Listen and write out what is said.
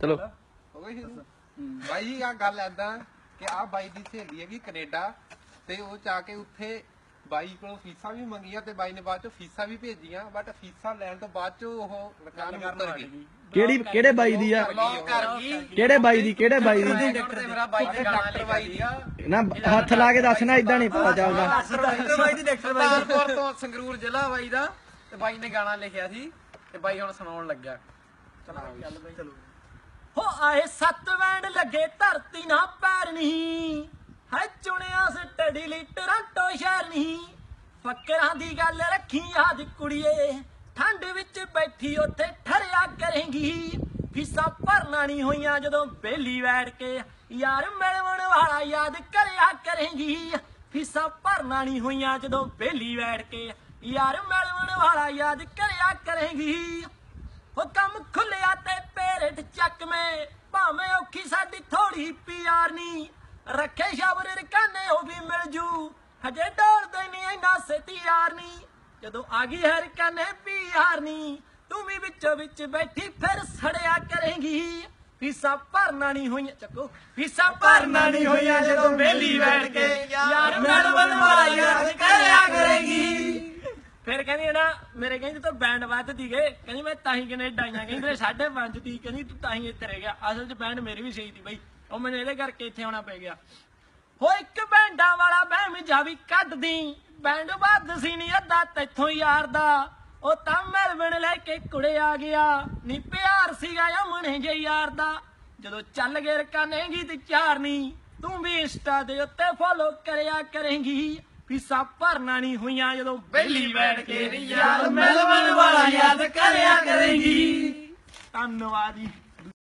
ਚਲੋ। ਹੋ ਗਈ ਸ਼ੁਰੂ? ਬਾਈ ਆ ਗੱਲ ਐਦਾਂ ਕਿ ਆ ਬਾਈ ਦੀ ਸਹੇਲੀ ਹੈਗੀ ਕੈਨੇਡਾ ਤੇ ਉਹ ਜਾ ਕੇ ਉੱਥੇ ਬਾਈ ਕੋਲੋਂ ਫੀਸਾਂ ਵੀ ਮੰਗੀਆਂ ਤੇ ਬਾਈ ਨੇ ਬਾਅਦ ਚ ਫੀਸਾਂ ਵੀ ਭੇਜੀਆਂ ਬਟ ਫੀਸਾਂ ਲੈਣ ਤੋਂ ਬਾਅਦ ਚ ਉਹ ਨਕਾਨ ਮੁੱਕਰ ਗਈ। ਕਿਹੜੀ ਕਿਹੜੇ ਬਾਈ ਦੀ ਆ? ਕਿਹੜੇ ਬਾਈ ਦੀ ਕਿਹੜੇ ਬਾਈ ਦੀ? ਤੇ ਮੇਰਾ ਬਾਈ ਦੇ ਡਾਕਟਰ ਬਾਈ ਦੀ ਆ। ਨਾ ਹੱਥ ਲਾ ਕੇ ਦੱਸਣਾ ਇਦਾਂ ਨਹੀਂ ਪਤਾ ਚੱਲਦਾ। ਡਾਕਟਰ ਬਾਈ ਦੀ ਡਾਕਟਰ ਬਾਈ ਸਰਦਾਰਪੁਰ ਤੋਂ ਸੰਗਰੂਰ ਜ਼ਿਲ੍ਹਾ ਬਾਈ ਦਾ ਤੇ ਬਾਈ ਨੇ ਗਾਣਾ ਲਿਖਿਆ ਸੀ ਤੇ ਬਾਈ ਹੁਣ ਸੁਣਾਉਣ ਲੱਗਾ ਚਲੋ ਚੱਲ ਬਾਈ। ਚਲੋ ਹੋ ਆਏ ਸੱਤ ਵੈਂਡ ਲੱਗੇ, ਧਰਤੀ ਨਾ ਪੈਰ ਨਹੀਂ। ਹੈ ਚੁਣਿਆ ਸਟੱਡੀ ਲਈ ਟੋਰਾਂਟੋ ਸ਼ਹਿਰ ਨਹੀਂ। ਫਕਰਾਂ ਦੀ ਗੱਲ ਰੱਖੀ ਯਾਦ ਕੁੜੀਏ, ਠੰਡ ਵਿੱਚ ਬੈਠੀ ਉੱਥੇ ਠਰਿਆ ਕਰੇਂਗੀ। ਫੀਸਾਂ ਭਰਨਾ ਨਹੀਂ ਹੋਈਆਂ ਜਦੋਂ ਬੇਲੀ ਬੈਠ ਕੇ, ਯਾਰ ਮਿਲਵਣ ਵਾਲਾ ਯਾਦ ਕਰਿਆ ਕਰੇਂਗੀ। ਫੀਸਾਂ ਭਰਨਾ ਨਹੀਂ ਹੋਈਆਂ ਜਦੋਂ ਬੇਲੀ ਬੈਠ ਕੇ, ਯਾਰ ਮਿਲਵਣ ਵਾਲਾ ਯਾਦ ਕਰਿਆ ਕਰੇਂਗੀ। ਉਹ ਕੰਮ ਖੁੱਲਿਆ ਤੇ ਪੇਰਟ ਚੱਕ ਮੇ। ਭਾਵੇਂ ਔਖੀ ਸਾਡੀ ਥੋੜੀ ਪਿਆਰ ਨਹੀਂ ਰੱਖੇ ਸ਼ਬਰ ਰਕਾਨੇ ਉਹ ਵੀ ਮਿਲ ਜੂ। ਹਜੇ ਡੋਲਦੇ ਨਹੀਂ ਇੰਨਾ ਸੇਤੀ ਯਾਰ ਨਹੀਂ ਜਦੋਂ ਆ ਗਈ ਹਰ ਕਾਨੇ ਪਿਆਰ ਨਹੀਂ ਤੂੰ ਵੀ ਵਿੱਚੋਂ ਵਿੱਚ ਬੈਠੀ ਫਿਰ ਸੜਿਆ ਕਰੇਂਗੀ। ਫੀਸਾਂ ਭਰਨਾ ਨਹੀਂ ਹੋਈਆਂ, ਚੱਕੋ, ਫੀਸਾਂ ਭਰਨਾ ਨਹੀਂ ਹੋਈਆਂ ਕਹਿੰਦੀ ਮੇਰੇ ਕਹਿੰਦੀ ਤੂੰ ਬੈਂਡ ਵੱਧਦੀ ਗਏ ਕਹਿੰਦੀ ਮੈਂ ਤਾਂ ਹੀ ਕੈਨੇਡਾ ਆਈਆਂ ਕਹਿੰਦੀ 5.5 ਦੀ। ਕਹਿੰਦੀ ਤੂੰ ਤਾਂ ਹੀ ਇੱਥੇ ਰਹਿ ਗਿਆ। ਅਸਲ 'ਚ ਬੈਂਡ ਮੇਰੀ ਵੀ ਸਹੀ ਸੀ ਬਈ। ਉਹ ਮੈਨੂੰ ਇਹਦੇ ਕਰਕੇ ਇੱਥੇ ਆਉਣਾ ਪੈ ਗਿਆ। ਹੋ ਇੱਕ ਬੈਂਡਾਂ ਵਾਲਾ ਬਹਿਮ ਜਾ ਵੀ ਕੱਢਦੀ। ਬੈਂਡ ਵੱਧ ਸੀ ਨਹੀਂ ਅੱਧਾ ਤੈਥੋਂ ਯਾਰ ਦਾ। ਉਹ ਤਾਂ ਮੈਲਬਨ ਲੈ ਕੇ ਕੁੜੇ ਆ ਗਿਆ। ਨੀ ਪਿਆਰ ਸੀਗਾ ਅਮਣੇ ਜੇ ਯਾਰ ਦਾ। ਜਦੋਂ ਚੱਲ ਗਏ ਰਕਾਨੇਗੀ ਤੇ ਚਾਰ ਤੂੰ ਵੀ ਇੰਸਟਾ ਦੇ ਉੱਤੇ ਫੋਲੋ ਕਰਿਆ ਕਰੇਂਗੀ। ਫੀਸਾਂ ਭਰਨਾ ਨਹੀਂ ਹੋਈਆਂ ਜਦੋਂ ਬੈਲੀ ਬੈਠ ਕੇ ਯਾਰ ਮੈਲਬਨ ਵਾਲਾ ਯਾਦ ਕਰਿਆ ਕਰੇਂਗੀ। ਧੰਨਵਾਦ ਜੀ।